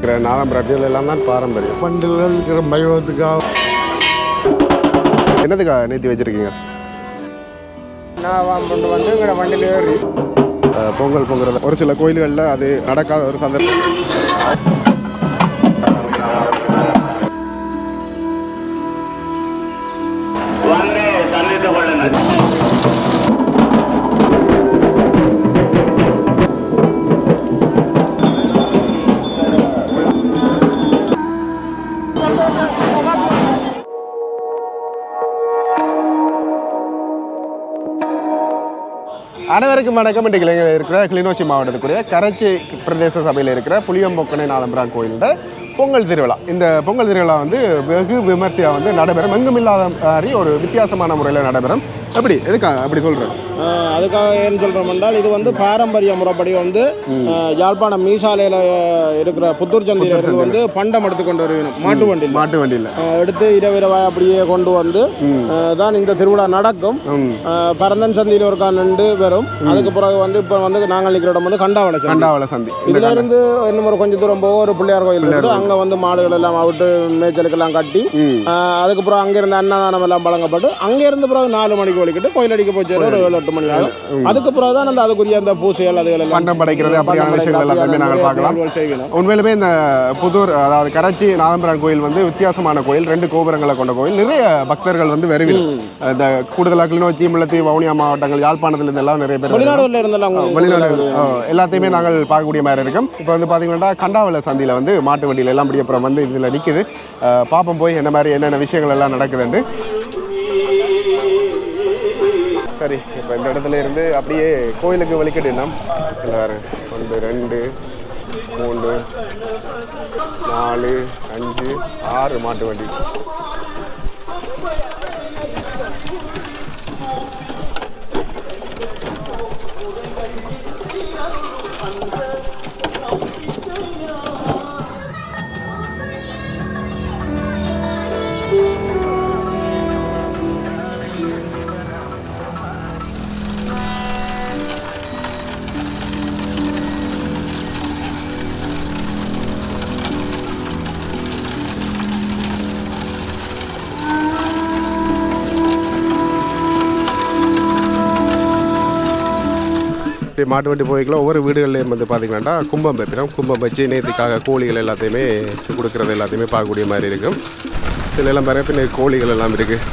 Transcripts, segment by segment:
இருக்கிற நாதம்பரத்தில் எல்லாம் தான் பாரம்பரியம். பண்டில் இருக்கிற வைபவத்துக்காக என்னதுக்கா நேத்தி வச்சிருக்கீங்க? நான் கொண்டு வந்து எங்களோட வண்டியில் ஏறி பொங்கல் பொங்குறது. ஒரு சில கோயில்களில் அது நடக்காத ஒரு சந்தர்ப்பம். அனைவருக்கும் வணக்கம். இன்றைக்கு இருக்கிற கிளிநொச்சி மாவட்டத்துக்குரிய கரைச்சி பிரதேச சபையில் இருக்கிற புளியம்பொக்கனை நாலம்பிரான் கோயிலில் பொங்கல் திருவிழா. இந்த பொங்கல் திருவிழா வந்து வெகு விமர்சையாக வந்து நடைபெறும். எங்கும் இல்லாத மாதிரி ஒரு வித்தியாசமான முறையில் நடைபெறும். எப்படி எதுக்கா அப்படி சொல்கிறேன் அதுக்காக ஏன்னு சொல்கிறோம் என்றால் இது வந்து பாரம்பரிய முறைப்படி வந்து யாழ்ப்பாணம் மீசாலையில் இருக்கிற புத்தூர் சந்தையில இருந்து வந்து பண்டம் எடுத்து கொண்டு வருவேணும் மாட்டு வண்டியில். மாட்டு வண்டியில். எடுத்து இரவு இரவாய் அப்படியே கொண்டு வந்து தான் இந்த திருவிழா நடக்கும். பரந்தன் சந்தையில் ஒரு நின்று வரும். அதுக்கு பிறகு வந்து இப்போ வந்து நாங்கள் நிற்கிற இடம் வந்து கண்டாவளை சந்தை. கண்டாவள சந்தி. இதுல இருந்து இன்னும் ஒரு கொஞ்சம் தூரம் போக ஒரு பிள்ளையார் கோயில் இருக்குது. அங்க வந்து மாடுகள் எல்லாம் அவிட்டு மேய்ச்சலுக்கெல்லாம் கட்டி அதுக்கப்புறம் அங்க இருந்து அன்னதானம் எல்லாம் வழங்கப்பட்டு அங்க இருந்து பிறகு நாலு மணிக்கு வலிக்கிட்டு கோயில் அடிக்க போச்சு ஒரு ஏழு எட்டு மணி ஆகும். அதுக்கு பிறகு தான் அந்த அதுக்குரிய அந்த பூசைகள் அதுகள் எல்லாம் பண்டம் படைக்கிறது அப்படியான விஷயங்கள் எல்லாத்தையுமே நாங்கள் பார்க்கலாம். உண்மையிலுமே இந்த புதூர் அதாவது கரைச்சி நாதம்பிரான் கோயில் வந்து வித்தியாசமான கோயில். ரெண்டு கோபுரங்களை கொண்ட கோயில். நிறைய பக்தர்கள் வந்து வருவில். இந்த கூடுதலாக கிளிநொச்சி முல்லத்தி வவுனியா மாவட்டங்கள் யாழ்ப்பாணத்துல எல்லாம் நிறைய பேர். வெளிநாடுகளில் வெளிநாடுகள் ஆ, எல்லாத்தையுமே நாங்கள் பார்க்கக்கூடிய மாதிரி இருக்கும். இப்போ வந்து பார்த்தீங்கன்னா கண்டாவள சந்தியில் வந்து மாட்டு வண்டியில் எல்லாம் அப்படி அப்புறம் வந்து இதில் நிற்குது பார்ப்போம் போய் என்ன மாதிரி என்னென்ன விஷயங்கள் எல்லாம் நடக்குதுண்டு சரி இப்போ இந்த இடத்துல இருந்து அப்படியே கோயிலுக்கு வலிக்கட்டு எல்லாரும் ஒன்று ரெண்டு மூணு நாலு அஞ்சு ஆறு மாட்டு வண்டி. இப்படி மாட்டு வண்டி போய்க்கலாம் ஒவ்வொரு வீடுகள்லேயும் வந்து பார்த்தீங்கன்னா கும்பம் வைப்பிடும் கும்பம் வச்சு நேற்றுக்காக கோழிகள் எல்லாத்தையுமே கொடுக்குறது எல்லாத்தையுமே பார்க்கக்கூடிய மாதிரி இருக்கும். இதில் எல்லாம் பாருங்க பின்ன கோழிகள் எல்லாம் இருக்குது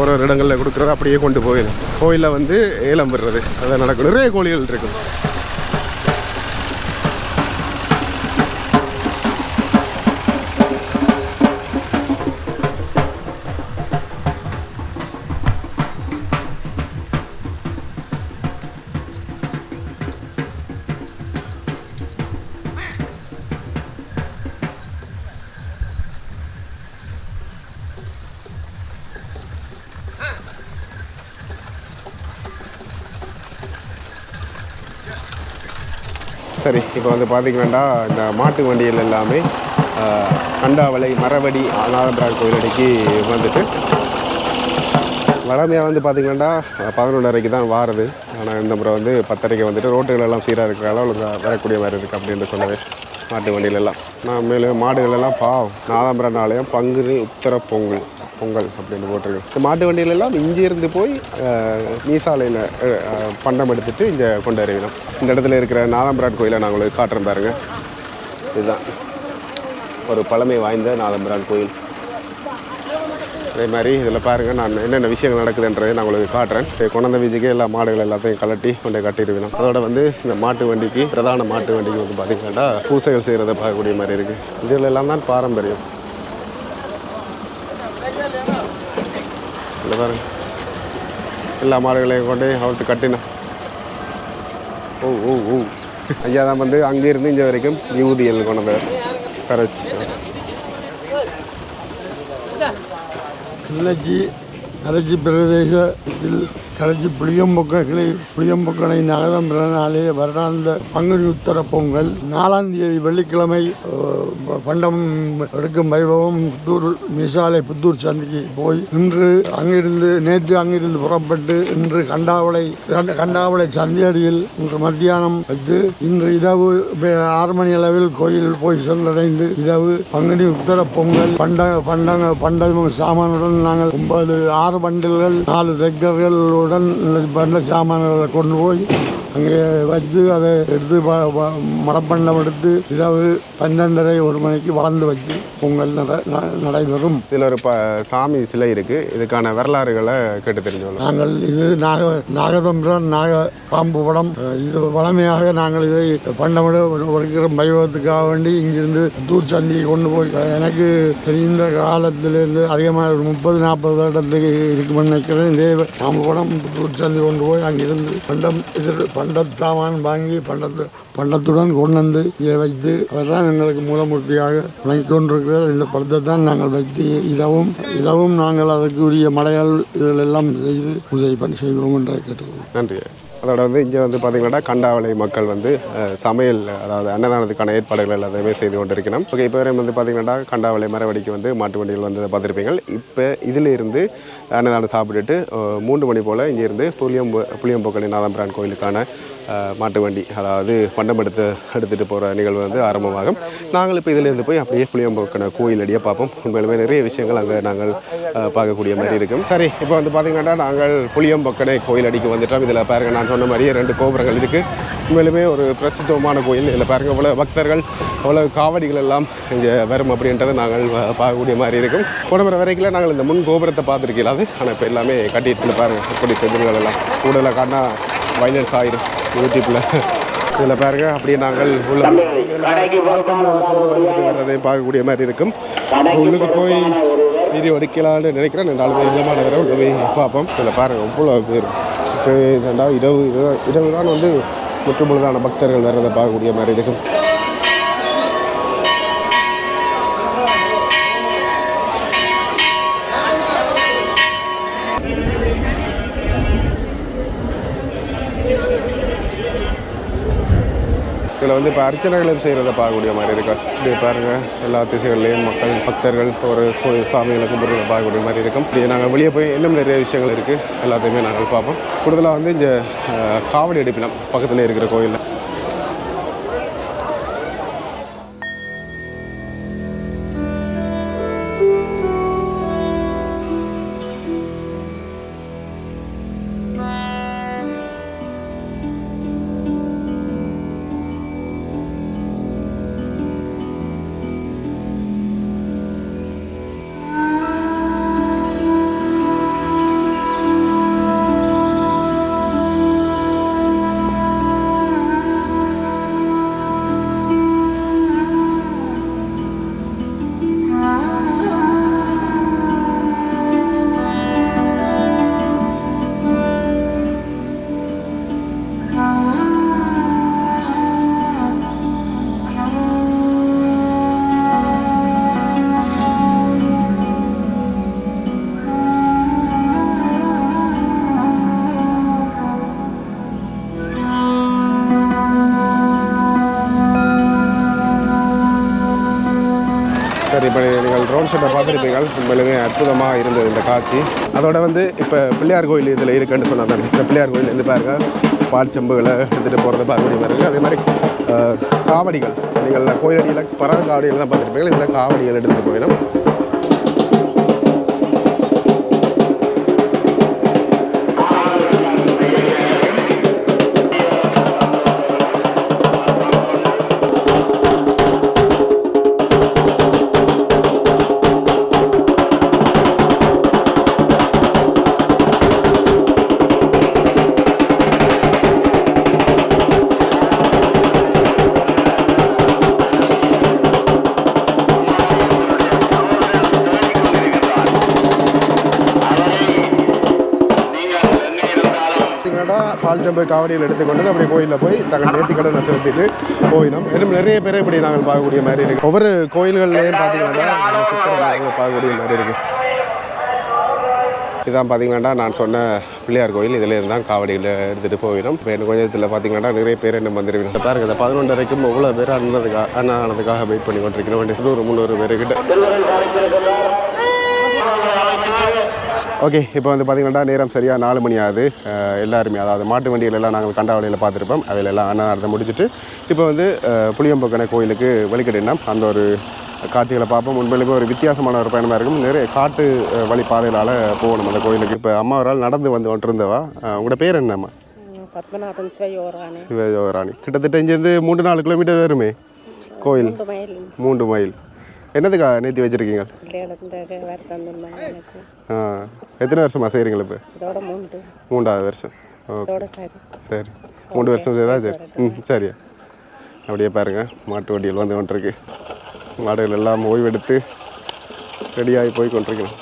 ஒரு ஒரு இடங்களில் கொடுக்குறது அப்படியே கொண்டு போயிடும். கோயிலில் வந்து ஏலம் விடுறது அதை நடக்கும் நிறைய கோழிகள் இருக்கும். சரி இப்போ வந்து பார்த்தீங்கன்னா இந்த மாட்டு வண்டியில் எல்லாமே கண்டாவளை மரவடி கோயில் அன்னைக்கு வந்துட்டு வளமையாக வந்து பார்த்திங்கன்னா பதினொன்றரைக்கு தான் வாருது. ஆனால் இந்த முறை வந்து பத்தரைக்கு வந்துட்டு ரோட்டுகளெல்லாம் சீராக இருக்கிற அளவு வரக்கூடிய மாதிரி இருக்குது அப்படின்னு சொன்னது மாட்டு வண்டியிலெல்லாம் நான் மேலும் மாடுகளெல்லாம் பாவம் நாதாம்பரம் ஆலயம் பங்குனி உத்தர பொங்கல். பொங்கல் அப்படின்னு போட்டிருக்கு. இந்த மாட்டு வண்டியிலெல்லாம் இங்கேருந்து போய் மீசாலையில் பண்டம் எடுத்துட்டு இங்கே கொண்டு வருகிறோம். இந்த இடத்துல இருக்கிற நாதம்பிராட் கோயிலை நான் உங்களுக்கு காட்டுறேன் பாருங்க. இதுதான். ஒரு பழமை வாய்ந்த நாதம்பிரான் கோயில். அதே மாதிரி இதில் பாருங்கள் நான் என்னென்ன விஷயங்கள் நடக்குதுன்றதை நான் உங்களுக்கு காட்டுறேன். இப்போ கொண்டாந்த வீச்சுக்கு எல்லா மாடுகள் எல்லாத்தையும் கலட்டி கொண்டு கட்டிடுவேன் அதோட வந்து இந்த மாட்டு வண்டிக்கு பிரதான மாட்டு வண்டிக்கு வந்து பார்த்திங்கன்னா பூசைகள் செய்கிறத பார்க்கக்கூடிய மாதிரி இருக்குது இதில் எல்லாம் தான் பாரம்பரியம். இல்லை பாருங்க. எல்லா மாடுகளையும் கொண்டு அவர்த்து கட்டினேன். ஓ ஓ ஓ. ஐயா தான் வந்து அங்கேருந்து இங்கே வரைக்கும் யூதியல் கொண்டு வந்தார். கரைச்சி. கிளிநொச்சி கரைச்சி பிரதேசத்தில் கரைச்சி புளியம்பொக்கை புளியம்பொக்கனை நகதம் பிறனாலே வருடாந்த பங்குனி உத்தர பொங்கல். நாலாம் தேதி வெள்ளிக்கிழமை பண்டம் எடுக்கும் வைபவம் புத்தூர் மிசாலை புத்தூர் சந்தைக்கு போய் இன்று அங்கிருந்து நேற்று அங்கிருந்து புறப்பட்டு இன்று கண்டாவளை கண்டாவளை சந்தியடியில் இன்று மத்தியானம் வைத்து இன்று இரவு ஆறு மணி அளவில் கோயில் போய் சென்றடைந்து இரவு பங்குனி உத்தர பொங்கல் பண்ட பண்டங்க பண்டம் சாமானுடன் நாங்கள் ஒன்பது ஆறு ஆறு பண்டில்கள் நாலு ரெக்டர்களுடன் பண்ட சாமான்களை கொண்டு போய் அங்கே வச்சு அதை எடுத்து மரப்பண்டம் எடுத்து இரவு பன்னெண்டரை ஒரு மணிக்கு வளர்ந்து வச்சு பொங்கல் நடைபெறும். இதில் ஒரு ப சாமி சிலை இருக்குது இதுக்கான வரலாறுகளை கேட்டு தெரிஞ்சுக்கணும் நாங்கள் இது நாக நாகதம்பிரான் நாக பாம்பு படம். இது வளமையாக நாங்கள் இதை பண்டமிட ஒடுக்கிற வைபவத்துக்காக வேண்டி இங்கிருந்து தூர் சந்தியை கொண்டு போய் எனக்கு தெரிந்த காலத்திலிருந்து அதிகமாக ஒரு முப்பது நாற்பது வருடத்துக்கு இருக்குமென்னு நினைக்கிறேன். இதே பாம்பு படம் தூர் சந்தி கொண்டு போய் அங்கிருந்து பண்டம் இது பண்ட சாமான் வாங்கி பண்டத்து பண்டத்துடன் கொண்டு வந்து இங்கே வைத்து அவர் தான் எங்களுக்கு மூலமூர்த்தியாக வழங்கி கொண்டிருக்கிறார். இந்த படத்தை தான் நாங்கள் வைத்து இதவும் இதவும் நாங்கள் அதற்குரிய மலையால் இதில் எல்லாம் செய்து பூஜை பண்ணி செய்வோம் என்று கேட்டுக்கொள்வோம் நன்றி. அதோட வந்து இங்கே வந்து பார்த்தீங்கன்னா கண்டாவளை மக்கள் வந்து சமையல் அதாவது அன்னதானத்துக்கான ஏற்பாடுகள் எல்லாத்தையுமே செய்து கொண்டிருக்கணும் ஓகே இப்போ வரையும் வந்து பார்த்தீங்கன்னா கண்டாவளை மரவடிக்கு வந்து மாட்டு வண்டிகள் வந்து பார்த்துருப்பீங்க இப்போ இதிலிருந்து அன்னதானம் சாப்பிட்டுட்டு மூன்று மணி போல் இங்கேருந்து புளியம்பு புளியம்போக்கலி நாதம்பிரான் கோயிலுக்கான மாட்டு வண்டி அதாவது பண்டம் எடுத்து எடுத்துகிட்டு போகிற நிகழ்வு வந்து ஆரம்பமாகும். நாங்கள் இப்போ இதிலேருந்து போய் அப்படியே புளியம்போக்கன கோயில் அடியாக பார்ப்போம். உண்மையிலுமே நிறைய விஷயங்கள் அங்கே நாங்கள் பார்க்கக்கூடிய மாதிரி இருக்கும். சரி இப்போ வந்து பார்த்திங்கன்னா நாங்கள் புளியம்பொக்கனை கோயில் அடிக்கு வந்துட்டோம். இதில் பாருங்க நான் சொன்ன மாதிரியே ரெண்டு கோபுரங்கள் இருக்குது உண்மையிலுமே ஒரு பிரசித்தமான கோயில். இதில் பாருங்க இவ்வளோ பக்தர்கள் அவ்வளோ காவடிகள் எல்லாம் இங்கே வரும் அப்படின்றத நாங்கள் பார்க்கக்கூடிய மாதிரி இருக்கும். போன வரைக்கும் நாங்கள் இந்த முன் கோபுரத்தை பார்த்துருக்கலாது. ஆனால் இப்போ எல்லாமே கட்டிட்டு பாருங்கள் இப்படி செஞ்சுருங்கள் எல்லாம் கூடுதலாக காட்டினா வைலன்ஸ் ஆயிரும் யூடியூப்பில் இதில் பாருங்க அப்படியே நாங்கள் உள்ள வர்றதை பார்க்கக்கூடிய மாதிரி இருக்கும். உள்ளுக்கு போய் வீடியோ எடுக்கலாம்னு நினைக்கிறேன். ரெண்டாலுமே இல்லமான வர உள்ள போய் பார்ப்போம். இதில் பாருங்க இவ்வளோ பேர். இப்போ ரெண்டாவது இரவு இரவு- இரவு தான் வந்து முற்றுமுழுதான பக்தர்கள் வர்றதை பார்க்கக்கூடிய மாதிரி இருக்கும். இதில் வந்து இப்போ அர்ச்சனைகளும் செய்கிறத பார்க்கக்கூடிய மாதிரி இருக்கும் இப்படி பாருங்கள் எல்லா திசைகள்லேயும் மக்கள் பக்தர்கள் ஒரு சாமிகளை கும்பிட்றத பார்க்கக்கூடிய மாதிரி இருக்கும். இப்படி நாங்கள் வெளியே போய் இன்னும் நிறைய விஷயங்கள் இருக்குது எல்லாத்தையுமே நாங்கள் பார்ப்போம். கூடுதலாக வந்து இங்கே காவடி எடுப்பினம் பக்கத்தில் இருக்கிற கோயிலில். ட்ரோன் ஷோட்டை பார்த்துருப்பீங்க உண்மையிலுமே அற்புதமாக இருந்தது இந்த காட்சி. அதோட வந்து இப்போ பிள்ளையார் கோயில் இதில் இருக்குன்னு சொன்னா தானே. இந்த பிள்ளையார் கோயில் இருந்து பாருங்க பால் செம்புகளை எடுத்துகிட்டு போகிறத பார்க்கக்கூடிய மாதிரி அதே மாதிரி காவடிகள். நீங்கள் கோயிலடியில் பறவை காவடிகள் தான் பார்த்துருப்பீங்க இதில் காவடிகள் எடுத்துகிட்டு போயிடும். கொஞ்சம் போய் காவடியில் எடுத்துக்கொண்டு அப்படியே கோயிலில் போய் தங்கள் நேர்த்திக்கடனை செலுத்திட்டு போயிடும் இன்னும் நிறைய பேரை இப்படி நாங்கள் பார்க்கக்கூடிய மாதிரி இருக்குது ஒவ்வொரு கோயில்கள்லேயும் பார்த்தீங்கன்னா பார்க்கக்கூடிய மாதிரி இருக்குது இதான் பார்த்தீங்கன்னா நான் சொன்ன பிள்ளையார் கோயில். இதில் இருந்தால் காவடியில் எடுத்துகிட்டு போயிடும் இப்போ எனக்கு கொஞ்சத்தில் பார்த்தீங்கன்னா நிறைய பேர் என்ன வந்துருவீங்க பாருங்க இந்த பதினொன்று வரைக்கும் எவ்வளோ பேர் அண்ணதுக்காக அண்ணா ஆனதுக்காக வெயிட் பண்ணி கொண்டிருக்கிறோம் நூறு முந்நூறு பேருக்கிட்ட. ஓகே இப்போ வந்து பார்த்தீங்கன்னா நேரம் சரியாக நாலு மணி ஆகுது. எல்லாருமே அதாவது மாட்டு வண்டிகள் எல்லாம் நாங்கள் கண்டாவளியில் பார்த்துருப்போம். அவையில் எல்லாம் அன்னதானத்தை முடிச்சுட்டு இப்போ வந்து புளியம்பொக்கனை கோயிலுக்கு வெளிக்கிடணும் அந்த ஒரு காட்சிகளை பார்ப்போம். உண்மையிலுமே ஒரு வித்தியாசமான ஒரு பயணமாக இருக்கும். நிறைய காட்டு வழி பாதைகளால் போகணும் அந்த கோயிலுக்கு. இப்போ அம்மா ஒரு நடந்து வந்து கொண்டிருந்தவா? உங்களோட பேர் என்னம்மா? பத்மநாபன் சிவயோராணி. சிவஜோராணி கிட்டத்தட்ட இங்கேருந்து மூன்று நாலு கிலோமீட்டர் வருமே? கோயில். மூன்று மைல். என்னதுக்கா நேற்றி வச்சுருக்கீங்க? ஆ எத்தனை வருஷமா செய்கிறீங்களா இப்போ? மூன்றாவது வருஷம். ஓகே. சரி. மூணு வருஷம் செய்தா சரி. ம் சரி அப்படியே பாருங்க மாட்டு வண்டியில் வந்து கொண்டிருக்கு. மாடுகள் எல்லாம் ஓய்வெடுத்து ரெடியாகி போய் கொண்டிருக்கணும்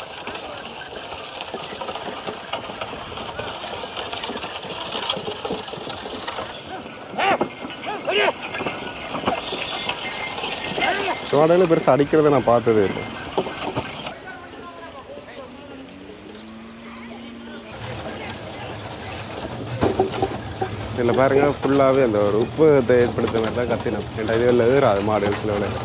மாடுகளை பெருசாக அடிக்கிறத நான் பார்த்ததே இல்லை. இதில் பாருங்க ஃபுல்லாகவே அந்த ஒரு உப்பு ஏற்படுத்த மாதிரி தான் கத்தினோம். ரெண்டாவது ஏறாது மாடு சில வேலை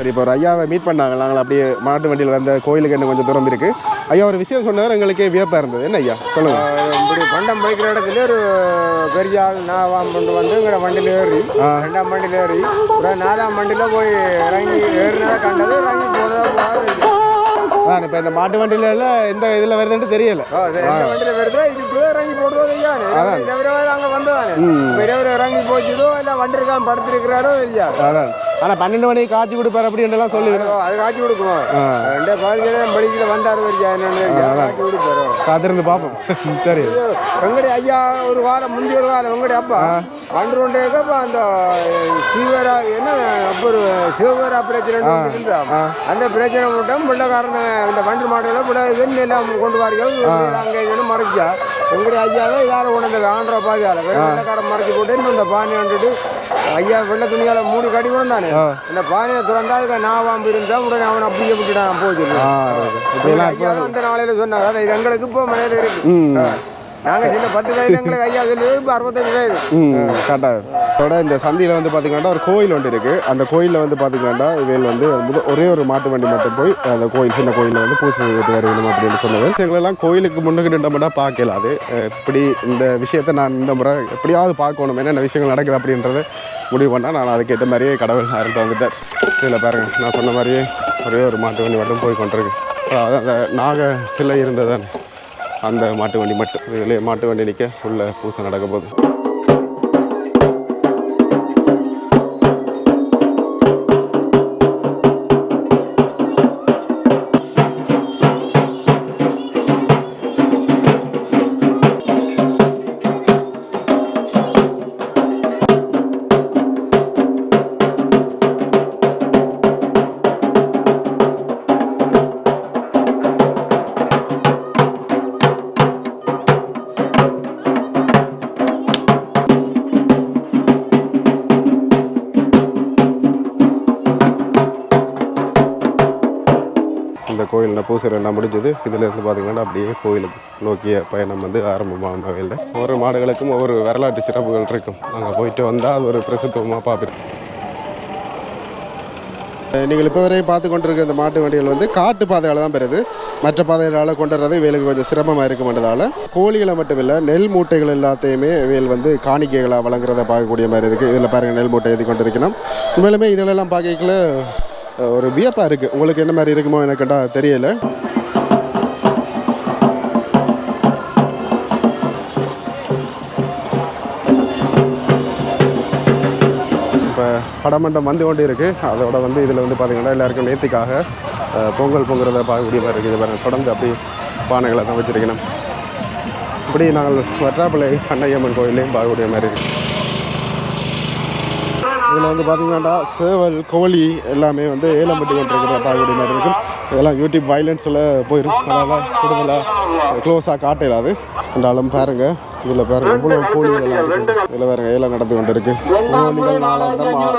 சரி இப்போ ஒரு ஐயாவை மீட் பண்ணாங்க நாங்கள் அப்படியே மாட்டு வண்டியில் வந்த கோயிலுக்கு என்ன கொஞ்சம் தூரம் இருக்குது ஐயா ஒரு விஷயம் சொன்னார் எங்களுக்கே வியப்பாக இருந்தது. என்ன ஐயா? சொல்லுங்கள் இப்படி பண்டம் படிக்கிற இடத்துல ஒரு பெரிய ஆள் நாவாம் கொண்டு வந்து எங்கட வண்டியில் ஏறி ரெண்டாம் வண்டியில் ஏறி அப்புறம் நாலாம் வண்டியில் போய் இறங்கி ஏறினதை கண்டது இறங்கி போனதா போகாது அதான் இப்போ இந்த மாட்டு வண்டியில எல்லாம் எந்த இதில் வருதுன்ட்டு தெரியல. வண்டியில் வருதோ இதுக்கு இறங்கி போடுதோ தெரியாது அங்கே வந்ததானே. பெரியவர் இறங்கி போச்சுதோ இல்லை வண்டி இருக்கான் படுத்திருக்கிறாரோ தெரியாது. அதான். ஆனால் பன்னெண்டு மணிக்கு காய்ச்சி கொடுப்பார் அப்படின்றலாம் சொல்லி அது காட்சி கொடுக்கணும். ரெண்டே பாதிக்கிறேன் படிக்கல வந்தார் காட்சி கொடுப்பாரு. காத்திருந்து பார்ப்போம். சரி. வெங்கடி ஐயா ஒரு வாரம் முந்தைய ஒரு வாரம் வெங்கடி அப்பா. பண்டு கொண்டேக்கப்ப அந்த சீவரா என்ன ஒரு சிவகரா பிரச்சனை அந்த பிரச்சனை மட்டும் பிள்ளைக்காரன இந்த வண்டு மாடுகளை பிள்ளை வெண்ணெய் எல்லாம் கொண்டு வார்கள் அங்கே மறைச்சா. வெங்கடி ஐயாவே யாரும் உணர்ந்த ஆண்டரை பாதியால. வெறும் வெள்ளக்காரன் மறைச்சு போட்டு இந்த பானை வந்துட்டு ஐயா வெள்ளை துணியால மூடி கட்டி கொண்டானே இந்த பானையை திறந்தா அதுக்கு நாவாம்பு இருந்தா உடனே அவன் அப்படியே விட்டுட்டான் போச்சு அந்த நாளையில சொன்னாங்க அது எங்களுக்கு இப்போ மனையில இருக்கு. சின்ன பத்து வயது எங்களுக்கு ஐயா சொல்லி இப்போ அறுபத்தஞ்சு வயது ம் கரெக்டாக அதோட இந்த சந்தியில் வந்து பார்த்தீங்கன்னா ஒரு கோயில் ஒன்று இருக்குது அந்த கோயிலில் வந்து பார்த்தீங்கன்னா இவையில் வந்து ஒரே ஒரு மாட்டு வண்டி மட்டும் போய் அந்த கோயில் சின்ன கோயிலில் வந்து பூசை செய்து வருவோம் அப்படின்னு சொன்னது. எங்களெல்லாம் கோயிலுக்கு முன்னுக்கு நின்றோம்னா பார்க்கல அது. இப்படி இந்த விஷயத்தை நான் இந்த முறை எப்படியாவது பார்க்கணும் என்னென்ன விஷயங்கள் நடக்குது அப்படின்றத முடிவு பண்ணால் நான் அதுக்கேற்ற மாதிரியே கடவுள் அருள்ட்டு வந்துட்டேன் இதில் பாருங்கள் நான் சொன்ன மாதிரியே ஒரே ஒரு மாட்டு வண்டி மட்டும் போய் கொண்டிருக்கு. அதாவது அந்த நாக சிலை இருந்ததானே அந்த மாட்டு வண்டி மட்டும் மாட்டு வண்டி நிற்க உள்ள பூசை நடக்க போகுது. கோயில் கோயிலில் பூசை ரெண்டாம் முடிஞ்சது. இதிலேருந்து பார்த்திங்கன்னா அப்படியே கோயிலுக்கு நோக்கிய பயணம் வந்து ஆரம்பமாகும் வகையில் ஒவ்வொரு மாடுகளுக்கும் ஒவ்வொரு வரலாற்று சிறப்புகள் இருக்கும். அங்கே போயிட்டு வந்தால் அது ஒரு பிரசித்தமாக பார்ப்போம் நீங்கள் இப்போ வரை பார்த்து கொண்டிருக்க இந்த மாட்டு வண்டிகள் வந்து காட்டு பாதையால் தான் பெறுது. மற்ற பாதைகளால் கொண்டு வர்றது வேலுக்கு கொஞ்சம் சிரமமாக இருக்கும்ன்றதால கோழிகளை மட்டும் இல்லை நெல் மூட்டைகள் எல்லாத்தையுமே வேல் வந்து காணிக்கைகளாக வழங்குறத பார்க்கக்கூடிய மாதிரி இருக்குது இதில் பாருங்கள் நெல் மூட்டை எழுதி கொண்டிருக்கணும் உண்மையிலுமே இதிலெல்லாம் பார்க்கல ஒரு வியப்பாக இருக்குது உங்களுக்கு என்ன மாதிரி இருக்குமோ எனக்கு கேட்டால் தெரியல. இப்போ படமண்டம் வந்து கொண்டு இருக்குது அதோட வந்து இதில் வந்து பார்த்தீங்கன்னா எல்லாருக்கும் நேர்த்திக்காக பொங்கல் பொங்குறத பார்க்கக்கூடிய மாதிரி இருக்குது. பாருங்கள் தொடர்ந்து அப்படி பானைகளை தான் வச்சுருக்கணும். இப்படி நாங்கள் வற்றாப்பிள்ளை கண்ணையம்மன் கோயிலையும் பார்க்கக்கூடிய மாதிரி இருக்குது இதில் வந்து பார்த்திங்கன்னா சேவல் கோழி எல்லாமே வந்து ஏலம் பட்டு கொண்டிருக்கிறத பார்க்கக்கூடிய மாதிரி இருக்கும் இதெல்லாம் யூடியூப் வைலன்ஸில் போயிடும் அதனால் கூடுதலாக க்ளோஸாக காட்டலாது என்றாலும் பாருங்கள் இதில் பாருங்க இவ்வளோ கோழிகள் எல்லாம் இருக்கு இதில் பாருங்க ஏலம் நடந்து கொண்டு இருக்கு கோழிகள் நாளாந்தம் ஆ-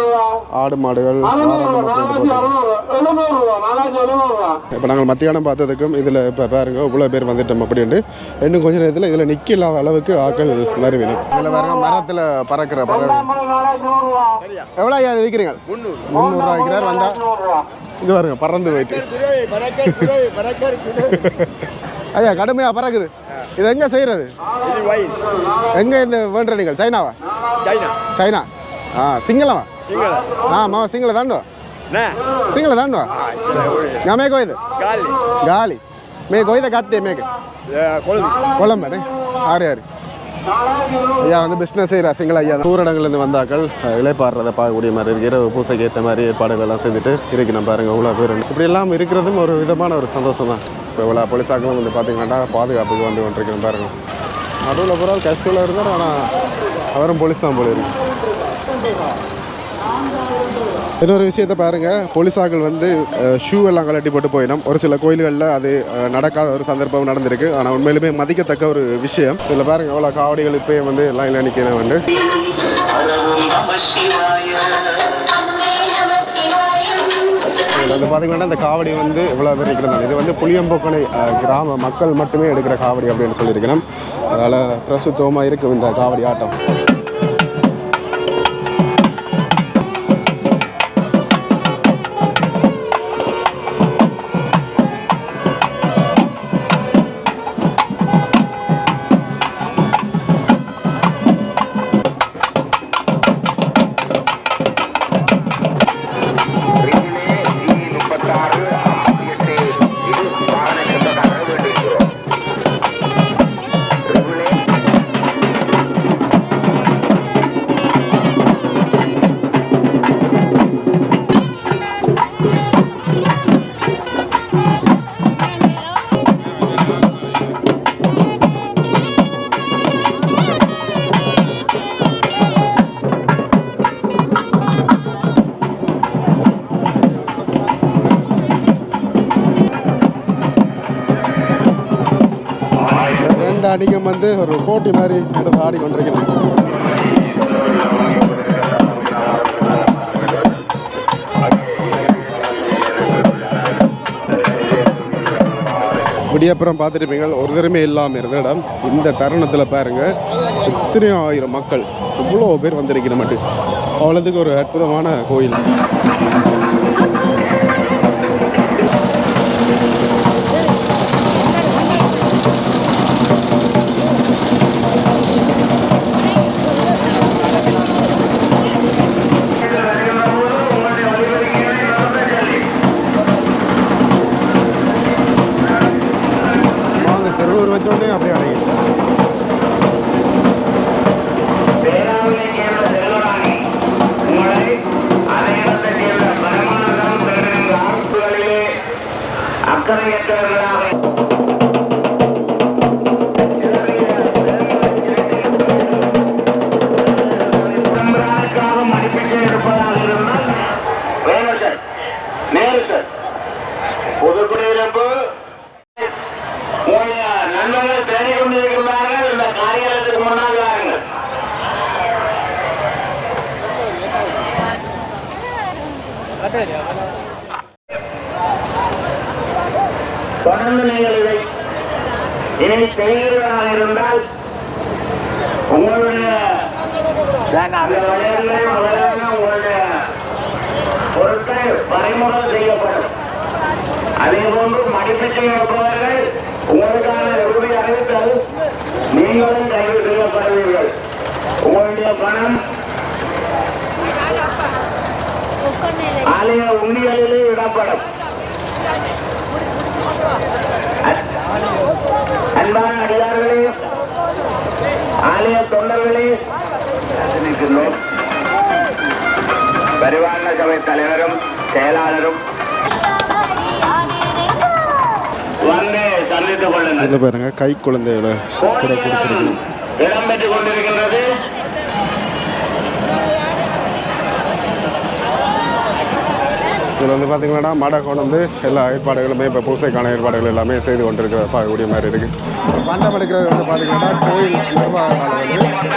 ஆடு மாடுகள் இப்போ நாங்கள் மத்தியானம் பார்த்ததுக்கும் இதில் இப்போ பாருங்க இவ்வளோ பேர் வந்துட்டோம் அப்படின்ட்டு. இன்னும் கொஞ்ச நேரத்தில் இதில் நிற்கலாத அளவுக்கு ஆக்கள் வருவினும் இதில் பாருங்க மரத்தில் பறக்கிற பறவை. எவ்வளோ ஐயா இது விற்கிறீங்க முந்நூறுரூவா விற்கிறார் வந்தால் இது பாருங்க பறந்து போயிட்டு. ஐயா கடுமையாக பறக்குது. இது எங்கே செய்கிறது எங்கே இந்த வேண்ட நீங்கள் சைனாவா? சைனா. ஆ சிங்களவா ஆமாம் சிங்கள தாண்டுவா? சிங்கள தாண்டுவா? நான் மேக இது காலி. மேக கொய்த கத்தே மேக கொழம்பு. ஆறு ஆறு. ஐயா வந்து பிஸ்னஸ் செய்கிறா சிங்கள ஐயா ஊரடங்குலேருந்து வந்தாக்கள் இழைப்பாடுறதை பார்க்கக்கூடிய மாதிரி இருக்குது இரவு பூசைக்கு ஏற்ற மாதிரி ஏற்பாடுகள் எல்லாம் செஞ்சுட்டு இருக்கு நம்ம பாருங்கள் இவ்வளோ பேர் இப்படி இப்படியெல்லாம் இருக்கிறதும் ஒரு விதமான ஒரு சந்தோஷம் தான் இப்போ இவ்வளோ போலீஸாக்களும் வந்து பார்த்தீங்கன்னா பாதுகாப்புக்கு வந்து கொண்டிருக்கணும் பாருங்க. நடுவில் பூரா கஷ்டத்தில் இருந்தார் ஆனால் அவரும் போலீஸ் தான் போல இருக்கு. இன்னொரு விஷயத்தை பாருங்க போலீஸார்கள் வந்து ஷூ எல்லாம் கலட்டி போட்டு போயிடும். ஒரு சில கோயில்களில் அது நடக்காத ஒரு சந்தர்ப்பம் நடந்திருக்கு. ஆனால் உண்மையிலுமே மதிக்கத்தக்க ஒரு விஷயம். இதில் பாருங்க எவ்வளோ காவடிகள் இப்போயே வந்து எல்லாம் இல்லை நிற்கிறேன் வந்து. இதில் பார்த்தீங்கன்னா இந்த காவடி வந்து இவ்வளோ பேர் நிற்கிறது இது வந்து புளியம்போக்கனை கிராம மக்கள் மட்டுமே எடுக்கிற காவடி அப்படின்னு சொல்லியிருக்கிறோம். அதனால் பிரசுத்தமாக இருக்கும் இந்த காவடி ஆட்டம். இந்த வந்து ஒரு போட்டி மாதிரி எடுத்து ஆடி கொண்டிருக்கிறேன் விடியப்புறம் பார்த்துருப்பீங்க ஒரு திறமே இல்லாமல் இருந்த இடம். இந்த தருணத்தில் பாருங்கள் எத்தனையோ ஆயிரம் மக்கள் இவ்வளோ பேர் வந்திருக்கிற மட்டும் அவ்வளோத்துக்கு ஒரு அற்புதமான கோயில். தொடர்ந்து நீங்கள் இதை இனி செய்கிறதாக இருந்தால் உங்களுடைய உங்களுடைய பொருட்கள் பறிமுதல் செய்யப்படும். அதே போன்று மடிப்பிச்சை வைப்பவர்கள் உங்களுக்கான ரூபாய் அறிவித்தல் நீங்களும் கைது செய்யப்படுவீர்கள். உங்களுடைய பணம் ஆலய உண்டியலிலே இடப்படும் அ- அன்பான அடியார்களே ஆலய தொண்டர்களே. நிற்கின்றோம் பரிவாரண சபை தலைவரும் செயலாளரும். வந்து சந்தித்துக் கொள்ளுங்கள். பாருங்க கை குழந்தைகளை இடம்பெற்றுக் கொண்டிருக்கின்றது. இதில் வந்து பார்த்திங்கன்னா மடை கொண்டு வந்து எல்லா ஏற்பாடுகளுமே இப்போ பூசைக்கான ஏற்பாடுகள் எல்லாமே செய்து கொண்டிருக்கிற பார்க்கக்கூடிய மாதிரி இருக்குது பண்டம் எடுக்கிறது வந்து பார்த்திங்கன்னா கோயில் நிர்வாகத்தால் வந்து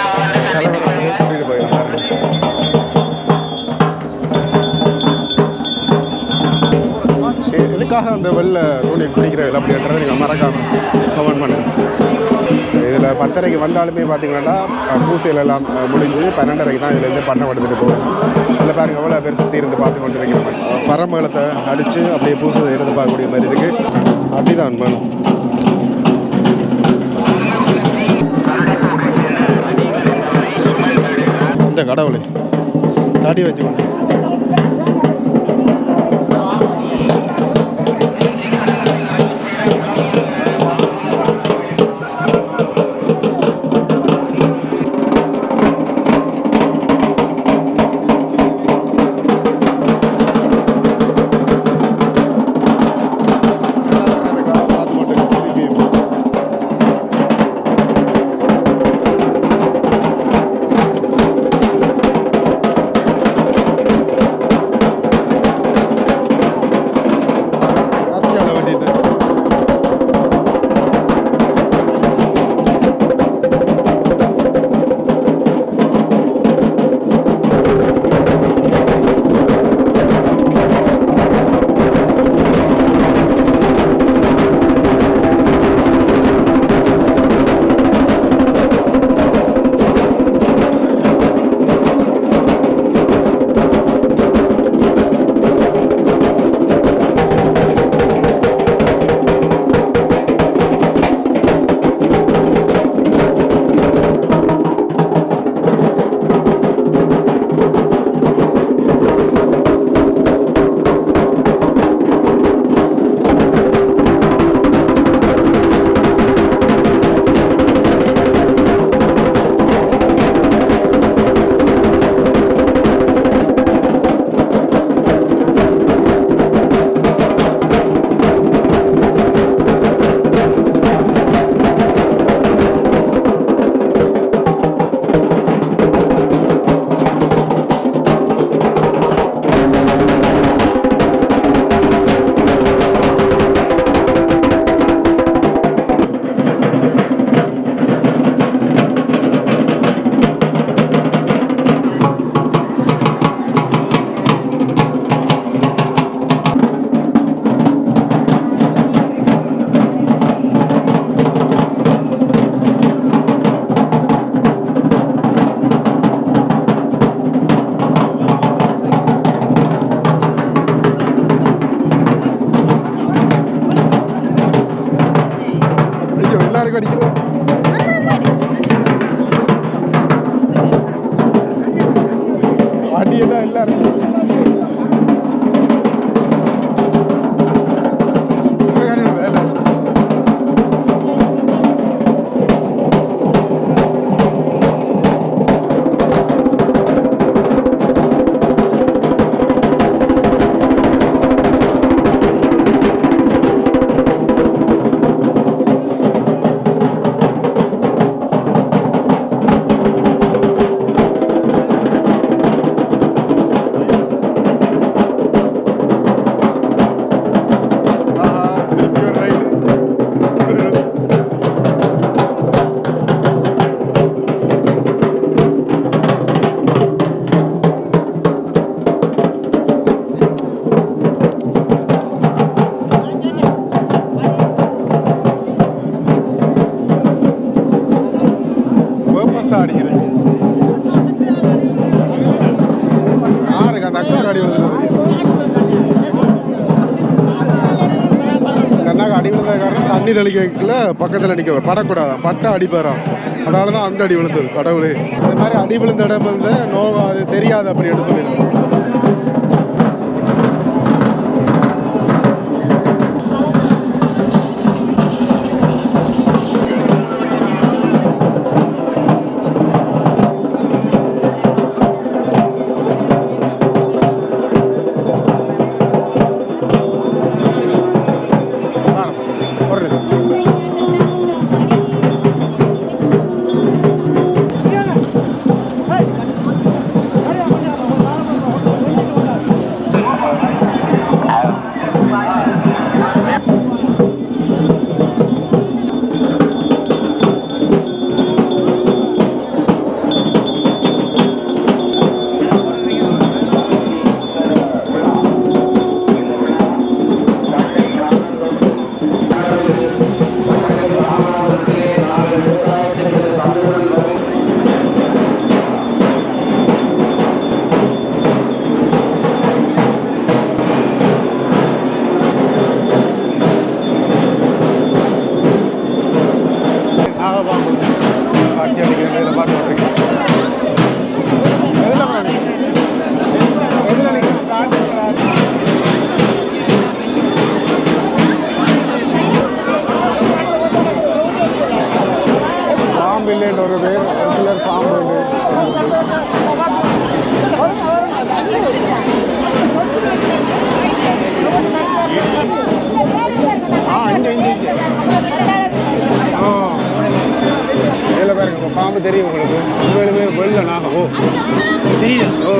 தலைவர் வந்து கூட்டிகிட்டு போயிருந்தார் எதுக்காக அந்த வெள்ளை துணி குடிக்கிறது அப்படின்றத நீங்கள் மறக்காம கமெண்ட் பண்ணுங்கள் இதில் பத்தரைக்கு வந்தாலுமே பார்த்தீங்கன்னா பூசையில் எல்லாம் முடிஞ்சு பன்னெண்டரைக்கு தான் இதுலேருந்து பண்ணம் எடுத்துகிட்டு போகும் அதில் பாருங்க எவ்வளோ பேர் சுற்றி இருந்து பார்த்து கொண்டு இருக்கிற மாதிரி பரமகளத்தை அடித்து அப்படியே பூசை இருந்து பார்க்கக்கூடிய மாதிரி இருக்குது அப்படிதான் வேணும் இந்த கடவுளை தடி வச்சுக்கணும் আমি தெளிக்கல பக்கத்தில் நிற்க படக்கூடாதான். பட்ட அடிப்பாராம் அதனால தான் அந்த அடி விழுந்தது கடவுளே. இந்த மாதிரி அடி விழுந்த இடம் வந்து நோ அது தெரியாது அப்படின்னு சொல்லிடுறாங்க. தெரியும் உங்களுக்கு. உண்மையிலுமே வெள்ள நாகம் ஓ. ஓ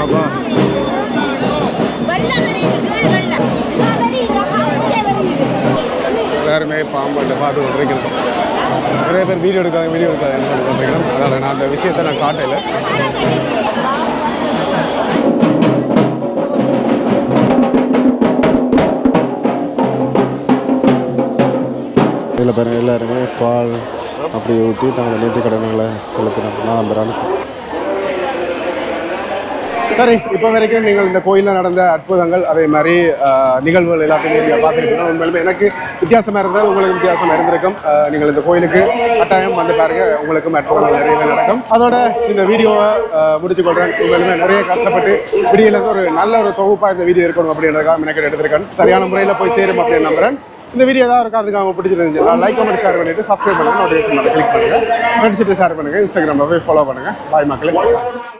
ஆமா எல்லாருமே பாம்பு பார்த்து கொண்டிருக்கிறோம். நிறைய பேர் வீடியோ எடுக்காங்க வீடியோ எடுக்காதுன்னு என்ன கொண்டிருக்கிறோம். அதனால் நான் அந்த விஷயத்தை நான் காட்டல. இதில் எல்லாருமே பால் அப்படி ஊற்றி தங்களோட நேர்த்தி கடன்களை செலுத்தினோம் நான் சரி இப்போ வரைக்கும் நீங்கள் இந்த கோயிலில் நடந்த அற்புதங்கள் அதே மாதிரி நிகழ்வுகள் எல்லாத்தையுமே நீங்கள் பார்த்துருக்கீங்க. உண்மையிலுமே எனக்கு வித்தியாசமாக இருந்தால் உங்களுக்கு வித்தியாசமாக இருந்திருக்கும். நீங்கள் இந்த கோயிலுக்கு கட்டாயம் வந்து பாருங்க உங்களுக்கும் அற்புதங்கள் நிறையவே நடக்கும். அதோட இந்த வீடியோவை முடிச்சு கொள்கிறேன் உண்மையிலுமே நிறைய கஷ்டப்பட்டு வீடியோலேருந்து ஒரு நல்ல ஒரு தொகுப்பாக இந்த வீடியோ இருக்கணும் அப்படின்றதுக்காக எனக்கு எடுத்திருக்கேன். சரியான முறையில் போய் சேரும் அப்படின்னு நம்புகிறேன் இந்த வீடியோ ஏதாவது ஒரு அதுக்கு அவங்க பிடிச்சிருந்துச்சு லைக் கமெண்ட் ஷேர் பண்ணிட்டு சப்ஸ்கிரைப் பண்ணுங்க. நோட்டிஃபிகேஷன் கிளிக் பண்ணுங்க. ஃப்ரெண்ட்ஸிட்டு ஷேர் பண்ணுங்க. இன்ஸ்டாகிராமில் போய் ஃபாலோ பண்ணுங்க. பாய் மக்களுக்கு